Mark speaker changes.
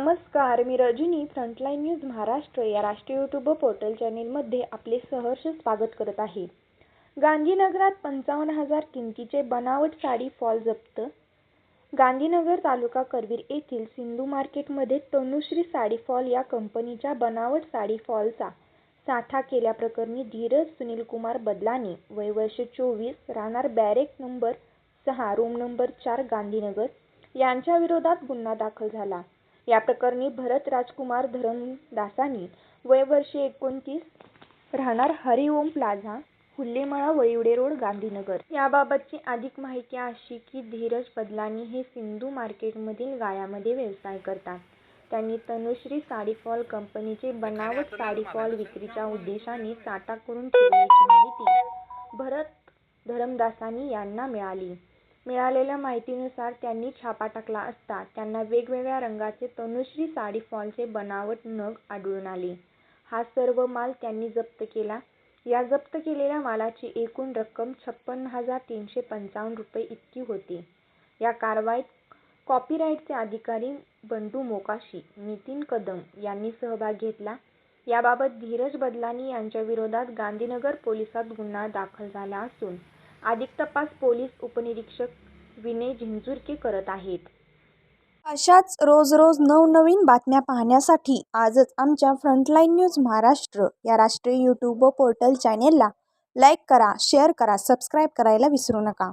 Speaker 1: नमस्कार मी Rajani frontline news Maharashtra या राष्ट्रीय यूट्यूब पोर्टल चॅनेलमध्ये आपले सहर्ष स्वागत करत आहे. गांधीनगरात पंचावन्न हजार किमतीचे बनावट साडी फॉल जप्त. गांधीनगर तालुका करवीर येथील सिंधू मार्केटमध्ये तनुश्री साडी फॉल या कंपनीच्या बनावट साडी फॉलचा साठा केल्याप्रकरणी धीरज सुनीलकुमार बदलाने वय वर्ष चोवीस राहणार बॅरेक नंबर सहा रूम नंबर चार गांधीनगर यांच्या विरोधात गुन्हा दाखल झाला. या प्रकरणी भरत राजकुमार धरमदासानी वय वर्ष एकोणतीस राहणार हरिओम प्लाझा हुल्लेमाळा वळिवडे रोड गांधीनगर. याबाबतची अधिक माहिती अशी की धीरज बदलानी हे सिंधू मार्केटमधील गाळ्यामध्ये व्यवसाय करतात. त्यांनी तनुश्री साडी फॉल कंपनीचे बनावट साडी फॉल विक्रीच्या उद्देशाने साठा करून ठेवल्याची माहिती भरत धरमदासानी यांना मिळाली. मिळालेल्या माहितीनुसार त्यांनी छापा टाकला असता. त्यांना वेगवेगळ्या रंगाचे तनुश्री साडी फॉलचे बनावट नग आढळून आले. हा सर्व माल त्यांनी जप्त केला. या जप्त केलेल्या मालाची एकूण रक्कम छप्पन्न हजार तीनशे पंचावन्न रुपये इतकी होती. या कारवाईत कॉपीराईटचे अधिकारी बंडू मोकाशी नितीन कदम यांनी सहभाग घेतला. याबाबत धीरज बदलानी यांच्या विरोधात गांधीनगर पोलिसात गुन्हा दाखल झाला असून अधिक तपास पोलीस उपनिरीक्षक विनय झिंझुरके करत आहेत.
Speaker 2: अशाच रोज रोज नवनवीन बातम्या पाहण्यासाठी आजच आमच्या फ्रंटलाईन न्यूज महाराष्ट्र या राष्ट्रीय यूट्यूब व पोर्टल चॅनेलला लाईक करा शेअर करा सबस्क्राईब करायला विसरू नका.